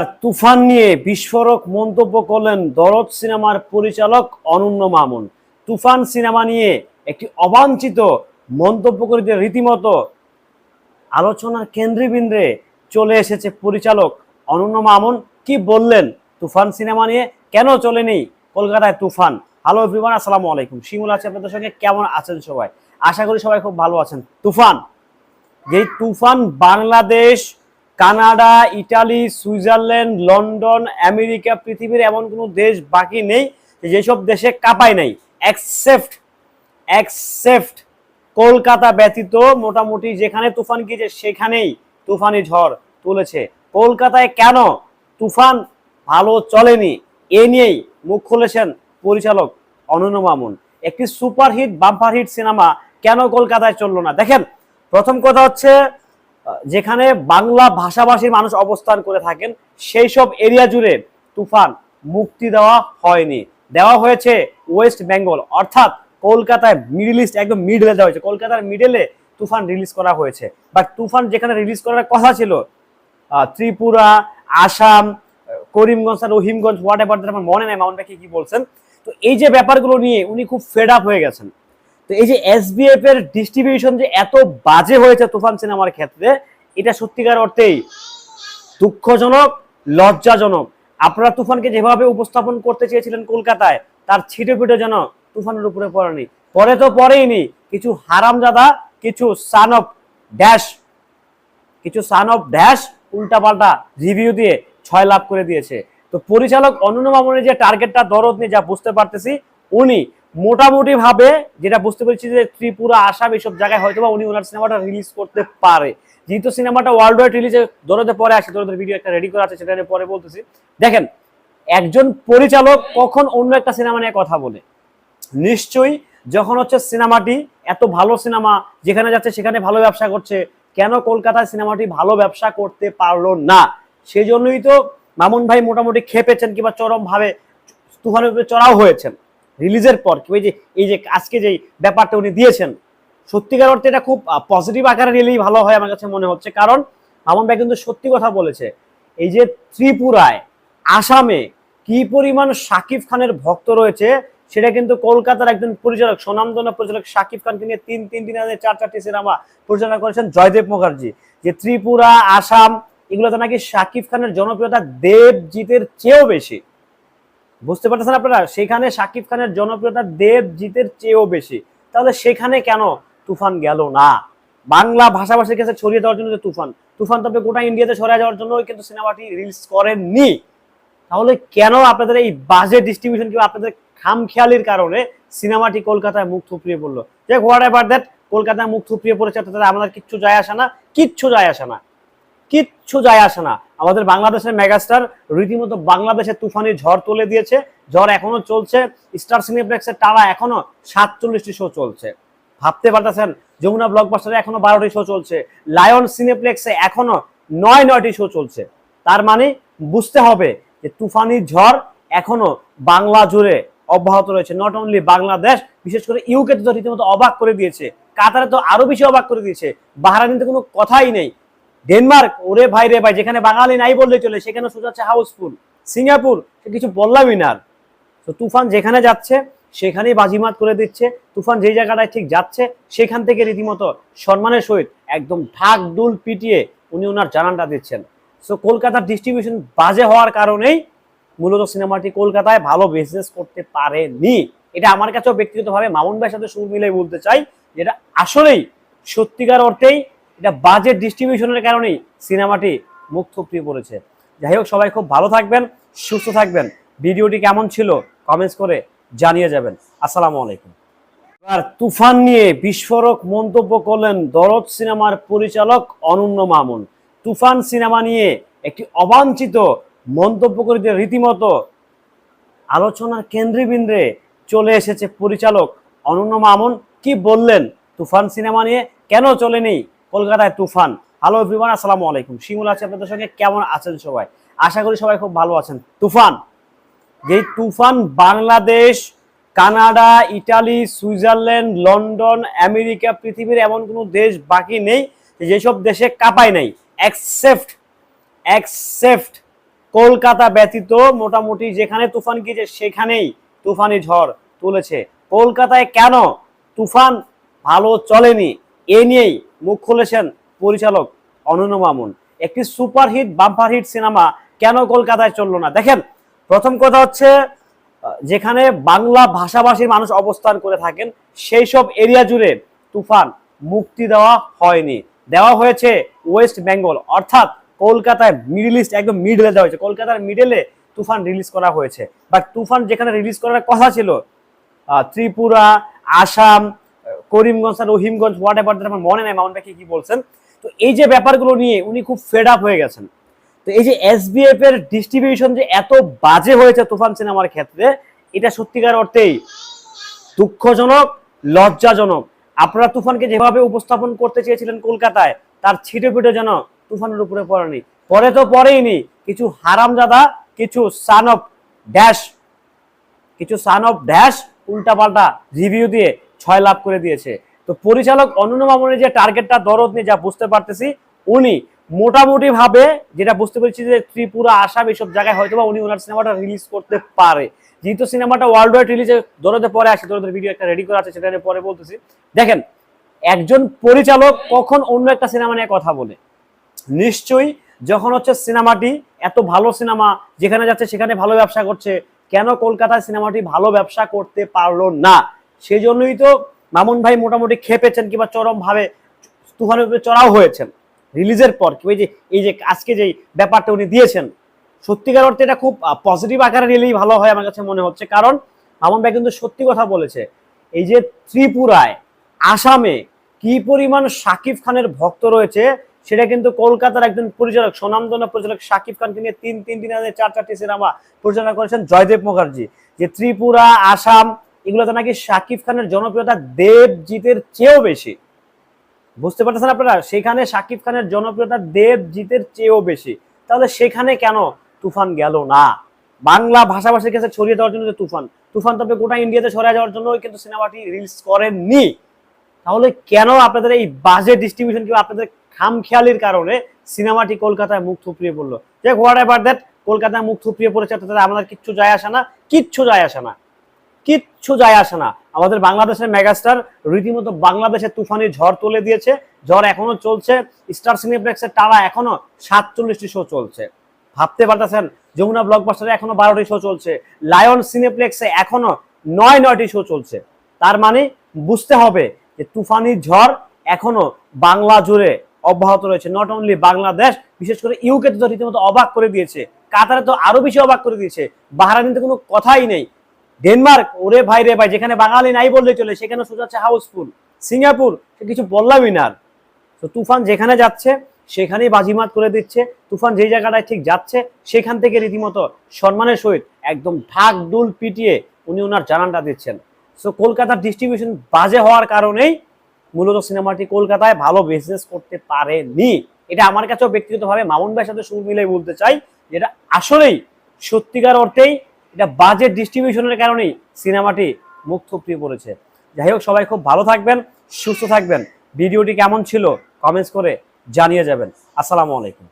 আর তুফান নিয়ে বিস্ফোরক মন্তব্য করলেন দরদ সিনেমার পরিচালক অনন্য মামুন। তুফান সিনেমা নিয়ে একটি অবাঞ্ছিত মন্তব্য করে দিয়ে রীতিমতো আলোচনার কেন্দ্রবিন্দে চলে এসেছে পরিচালক অনন্য মামুন। কি বললেন? তুফান সিনেমা নিয়ে কেন চলেনি কলকাতায় তুফান? হ্যালো এভরিওয়ান আসসালামু আলাইকুম। শিমুল আছে আপনাদের সঙ্গে। কেমন আছেন সবাই? আশা করি সবাই খুব ভালো আছেন। তুফান, যেই Toofan Bangladesh Canada, Italy, Switzerland, London, America পৃথিবীর এমন কোনো দেশ বাকি নেই যেসব দেশে কাঁপায় নাই। অ্যাকসেপ্ট অ্যাকসেপ্ট কলকাতা ব্যতীত মোটামুটি যেখানে তুফান গিয়েছে সেখানেই তুফানি ঝড় তুলেছে। কলকাতায় কেন তুফান ভালো চলেনি? এ নিয়েই মুখ খুলেছেন পরিচালক অনন্য মামুন। একটি সুপারহিট বাম্পার হিট সিনেমা কেন কলকাতায় চলল না? দেখেন, প্রথম কথা হচ্ছে যেখানে বাংলা ভাষাভাষীর মানুষ অবস্থান করে থাকেন সেই সব এরিয়া জুড়ে তুফান মুক্তি দেওয়া হয়নি। দেওয়া হয়েছে ওয়েস্ট বেঙ্গল, অর্থাৎ কলকাতায় মিডল ইস্ট, একদম মিডলে দেওয়া হয়েছে। কলকাতার মিডলে তুফান রিলিজ করা হয়েছে। বাট তুফান যেখানে রিলিজ করার কথা ছিল ত্রিপুরা, আসাম, করিমগঞ্জ আর রহিমগঞ্জ হোয়াট এভার আমার মনে নেই মাউন্টটা কি কি বলছেন, তো এই যে ব্যাপারগুলো নিয়ে উনি খুব ফেড আপ হয়ে গেছেন। তো এই যে এসবিএফ এর ডিস্ট্রিবিউশন যে এত বাজে হয়েছে তুফান সিনেমার ক্ষেত্রে, এটা সত্যিকার অর্থেই দুঃখজনক, লজ্জাজনক। আপনারা তুফানকে যেভাবে উপস্থাপন করতে চেয়েছিলেন কলকাতায়, তার ছিটে পিটে যেন তুফানের উপরে পড়েনি। পরে তো পরেইনি কিছু হারামজাদা, কিছু সান অফ ড্যাশ কিছু সান অফ ড্যাশ উল্টাপাল্টা রিভিউ দিয়ে ছয় লাভ করে দিয়েছে। তো পরিচালক অনন্য মামুনের যে টার্গেটটা দরদ নিয়ে যা বুঝতে পারতেছি, উনি মোটামুটি ভাবে যেটা বুঝতে পেরেছি যে ত্রিপুরা, আসাম এইসব জায়গায় হয়তো বা উনি ওনার সিনেমাটা রিলিজ করতে পারে। যেহেতু সিনেমাটা ওয়ার্ল্ড ওয়াইড রিলিজে দরদে পরে আসে দরদের ভিডিও একটা রেডি করা আছে, সেটা নিয়ে পরে বলতেছি। দেখেন, একজন পরিচালক কখন অন্য একটা সিনেমা নিয়ে কথা বলে? নিশ্চয়ই যখন হচ্ছে সিনেমাটি এত ভালো সিনেমা যেখানে যাচ্ছে সেখানে ভালো ব্যবসা করছে, কেন কলকাতায় সিনেমাটি ভালো ব্যবসা করতে পারল না? সেই জন্যই তো মামুন ভাই মোটামুটি খেপেছেন কিংবা চরম ভাবে তুফানের উপরে চড়াও হয়েছেন। রিলিজের পর কি, ওই যে, এই যে আজকে যে ব্যাপারটা উনি দিয়েছেন, সত্যিকার অর্থে এটা খুব পজিটিভ আকারে নিলেই ভালো হয় আমার কাছে মনে হচ্ছে। কারণ মামুন ভাই কিন্তু সত্যি কথা বলেছে, এই যে ত্রিপুরায়, আসামে কি পরিমাণ শাকিব খানের ভক্ত রয়েছে, সেটা কিন্তু কলকাতার একজন পরিচালক, স্বনামধন্য পরিচালক শাকিব খানকে নিয়ে তিন তিন দিন আগে চার, চারটি সিনেমা পরিচালনা করেছেন জয়দেব মুখার্জি। যে ত্রিপুরা, আসাম, এগুলোতে নাকি শাকিব খানের জনপ্রিয়তা দেবজিতের চেয়েও বেশি। বুঝতে পারতেছেন আপনারা? সেখানে শাকিব খানের জনপ্রিয়তা দেবজিতের চেয়েও বেশি। তাহলে সেখানে কেন তুফান গেল না? বাংলা ভাষাভাষীর কাছে ছড়িয়ে দেওয়ার জন্য যে তুফান তুফান তবে গোটা ইন্ডিয়াতে ছড়িয়ে যাওয়ার জন্য কিন্তু সিনেমাটি রিলিজ করেননি। তাহলে কেন আপনাদের এই বাজে ডিস্ট্রিবিউশন কিংবা আপনাদের খামখেয়ালির কারণে সিনেমাটি কলকাতায় মুখ থুপড়িয়ে পড়ল? যে হোয়াট এভার দ্যাট কলকাতায় মুখ থুপড়িয়ে পড়েছে, তাতে আমাদের কিচ্ছু যায় আসে না, কিচ্ছু যায় আসে না, কিচ্ছু যায় আসে না। আমাদের বাংলাদেশের মেগাস্টার রীতিমতো বাংলাদেশে তুফানি ঝড় তুলে দিয়েছে। ঝড় এখনও চলছে। স্টার সিনেপ্লেক্সের টানা এখনও সাতচল্লিশটি শো চলছে। ভাবতে পারতেছেন, যমুনা ব্লকবাস্টারে এখনও বারোটি শো চলছে। লায়ন সিনেপ্লেক্সে এখনও নয়, নয়টি শো চলছে। তার মানে বুঝতে হবে যে তুফানি ঝড় এখনও বাংলা জুড়ে অব্যাহত রয়েছে। নট অনলি বাংলাদেশ, বিশেষ করে ইউকে তো রীতিমতো অবাক করে দিয়েছে। কাতারে তো আরও বেশি অবাক করে দিয়েছে। বাহারানিতে কোনো কথাই নেই। ডেনমার্ক, ওরে ভাই রে ভাই, যেখানে বাঙালি নাই বললে চলে, সেখানে সোজাচ্ছে হাউসফুল। সিঙ্গাপুর কিছু বললামই না তো তুফান যেখানে যাচ্ছে, সেখানেই বাজিমাত করে দিচ্ছে। তুফান যেই জায়গাটায় ঠিক যাচ্ছে, সেখান থেকে রীতিমতো সম্মানের সহিত একদম ঢাক ডুল পিটিয়ে উনি ওনার জানানটা দিচ্ছেন। সো কলকাতার ডিস্ট্রিবিউশন বাজে হওয়ার কারণেই মূলত সিনেমাটি কলকাতায় ভালো বিজনেস করতে পারেনি। এটা আমার কাছেও ব্যক্তিগতভাবে মামুন ভাইয়ের সাথে সুর মিলে বলতে চাই, যেটা আসলেই সত্যিকার অর্থেই এটা বাজেট ডিস্ট্রিবিউশনের কারণেই সিনেমাটি মুখ থুপড়িয়ে পড়েছে। যাই হোক, সবাই খুব ভালো থাকবেন, সুস্থ থাকবেন। ভিডিওটি কেমন ছিল কমেন্টস করে জানিয়ে যাবেন। আসসালামু আলাইকুম। এবার তুফান নিয়ে বিস্ফোরক মন্তব্য করলেন দরদ সিনেমার পরিচালক অনন্য মামুন। তুফান সিনেমা নিয়ে একটি অবাঞ্ছিত মন্তব্য করে রীতিমতো আলোচনার কেন্দ্রবিন্দে চলে এসেছে পরিচালক অনন্য মামুন। কি বললেন? তুফান সিনেমা নিয়ে কেন চলেনি? কলকাতায় তুফান। হ্যালো এভরিওয়ান আসসালামু আলাইকুম। শিমুল আছে আপনাদের সঙ্গে। কেমন আছেন সবাই? আশা করি সবাই খুব ভালো আছেন। তুফান। যেই Toofan Bangladesh, Canada, Italy, Switzerland, London, America, পৃথিবীর এমন কোনো দেশ বাকি নেই যে যেসব দেশে কাঁপায় নাই। অ্যাকসেপ্ট অ্যাকসেপ্ট কলকাতা ব্যতীত মোটামুটি যেখানে তুফান গিয়েছে সেখানেই তুফানি ঝড় তুলেছে। কলকাতায় কেন তুফান ভালো চলেনি? এ নিয়েই মুখ খুলেছেন পরিচালক অনন্য মামুন। একটি সুপারহিট বাম্পার হিট সিনেমা কেন কলকাতায় চলল না? দেখেন, প্রথম কথা হচ্ছে যেখানে বাংলা ভাষাভাষীর মানুষ অবস্থান করে থাকেন, সেই সব এরিয়া জুড়ে তুফান মুক্তি দেওয়া হয়নি। দেওয়া হয়েছে ওয়েস্ট বেঙ্গল, অর্থাৎ কলকাতায় মিডল ইস্ট, একদম মিডলে দেওয়া হয়েছে। কলকাতার মিডলে তুফান রিলিজ করা হয়েছে। বাট তুফান যেখানে রিলিজ করার কথা ছিল ত্রিপুরা, আসাম করিমগঞ্জ আর রহিমগঞ্জ হোয়াট এভার আমার মনে নেই মাউন্ট কি বলছেন। তো এই যে ব্যাপারগুলো নিয়ে উনি খুব ফেড আপ হয়ে গেছেন। তো এই যে এসবিএফ এর ডিস্ট্রিবিউশন যে এত বাজে হয়েছে তুফান সিনেমার ক্ষেত্রে, এটা সত্যিকার অর্থেই দুঃখজনক, লজ্জাজনক। আপনারা তুফানকে যেভাবে উপস্থাপন করতে চেয়েছিলেন কলকাতায়, তার ছিটে পিটে যেন তুফানের উপরে পড়েনি। পরে তো পড়েইনি। কিছু হারামজাদা, কিছু সান অফ ড্যাশ কিছু সান অফ ড্যাশ উল্টাপাল্টা রিভিউ দিয়ে ছয় লাভ করে দিয়েছে। তো পরিচালক অনন্য মামুনের যে টার্গেটটা দরদ নিয়ে যা বুঝতে পারতেছি, উনি মোটামুটি ভাবে যেটা বুঝতে পেরেছি যে ত্রিপুরা, আসাম এইসব জায়গায় হয়তো বা উনি ওনার সিনেমাটা রিলিজ করতে পারে। যেহেতু সিনেমাটা ওয়ার্ল্ড ওয়াইড রিলিজে দরদে পরে আসে, দরদের ভিডিও একটা রেডি করা আছে, সেটা নিয়ে পরে বলতেছি। দেখেন, একজন পরিচালক কখন অন্য একটা সিনেমা নিয়ে কথা বলে? নিশ্চয়ই যখন হচ্ছে সিনেমাটি এত ভালো সিনেমা যেখানে যাচ্ছে সেখানে ভালো ব্যবসা করছে, কেন কলকাতায় সিনেমাটি ভালো ব্যবসা করতে পারল না? সেই জন্যই তো মামুন ভাই মোটামুটি খেপেছেন কিংবা চরম ভাবে তুফানের উপরে চড়াও হয়েছেন। রিলিজের পর কি যে, এই যে আজকে যে ব্যাপারটা উনি দিয়েছেন, সত্যিকার অর্থে এটা খুব পজিটিভ আকারে নিলেই ভালো হয় আমার কাছে মনে হচ্ছে। কারণ মামুন ভাই কিন্তু সত্যি কথা বলেছে, এই যে ত্রিপুরায়, আসামে কি পরিমাণ শাকিব খানের ভক্ত রয়েছে, সেটা কিন্তু কলকাতার একজন পরিচালক, স্বনামধন্য পরিচালক শাকিব খানকে নিয়ে তিন তিন দিন আগে চার, চারটি সিনেমা পরিচালনা করেছেন জয়দেব মুখার্জি। যে ত্রিপুরা, আসাম এগুলোতে নাকি শাকিব খানের জনপ্রিয়তা দেবজিতের চেয়েও বেশি। বুঝতে পারতেছেন আপনারা? সেখানে শাকিব খানের জনপ্রিয়তা দেবজিতের চেয়েও বেশি। তাহলে সেখানে কেন তুফান গেল না? বাংলা ভাষাভাষীর কাছে ছড়িয়ে দেওয়ার জন্য যে তুফান তুফান তবে গোটা ইন্ডিয়াতে ছড়িয়ে যাওয়ার জন্য কিন্তু সিনেমাটি রিলিজ করেননি। তাহলে কেন আপনাদের এই বাজে ডিস্ট্রিবিউশন কিংবা আপনাদের খামখেয়ালির কারণে সিনেমাটি কলকাতায় মুখ থুপড়িয়ে পড়ল? যে হোয়াট এভার দ্যাট কলকাতায় মুখ থুপড়িয়ে পড়েছে তাতে আমাদের কিচ্ছু যায় আসে না, কিচ্ছু যায় আসে না। কিচ্ছু যায় আসে না। আমাদের বাংলাদেশের মেগাস্টার রীতিমতো বাংলাদেশে তুফানি ঝড় তুলে দিয়েছে। ঝড় এখনও চলছে। স্টার সিনেপ্লেক্সের তারা এখনও সাতচল্লিশটি শো চলছে। ভাবতে পারতেছেন, যমুনা ব্লকবাস্টারে এখনও বারোটি শো চলছে। লায়ন সিনেপ্লেক্সে এখনও নয়, নয়টি শো চলছে। তার মানে বুঝতে হবে যে তুফানি ঝড় এখনও বাংলা জুড়ে অব্যাহত রয়েছে। নট অনলি বাংলাদেশ, বিশেষ করে ইউকে তো রীতিমতো অবাক করে দিয়েছে। কাতারে তো আরও বেশি অবাক করে দিয়েছে। বাহারানিতে কোনো কথাই নেই। ডেনমার্ক, ওরে ভাই রে ভাই, যেখানে বাঙালি নাই বললে চলে, সেখানে সোজা হচ্ছে হাউসফুল। সিঙ্গাপুর কিছু বললামই না। তো তুফান যেখানে যাচ্ছে, সেখানেই বাজিমাত করে দিচ্ছে। তুফান যেই জায়গাটায় ঠিক যাচ্ছে, সেখান থেকে রীতিমতো সম্মানের সহিত একদম ঢাক ডুল পিটিয়ে উনি ওনার জানানটা দিচ্ছেন। সো কলকাতার ডিস্ট্রিবিউশন বাজে হওয়ার কারণেই মূলত সিনেমাটি কলকাতায় ভালো বিজনেস করতে পারেনি। এটা আমার কাছেও ব্যক্তিগতভাবে মামুন ভাইয়ের সাথে সুর মিলাই বলতে চাই, যেটা আসলেই সত্যিকার অর্থেই এটা বাজেট ডিস্ট্রিবিউশনের কারণেই সিনেমাটি মুখ থুপড়িয়ে পড়েছে যাই হোক, সবাই খুব ভালো থাকবেন, সুস্থ থাকবেন। ভিডিওটি কেমন ছিল কমেন্টস করে জানিয়ে যাবেন। আসসালামু আলাইকুম।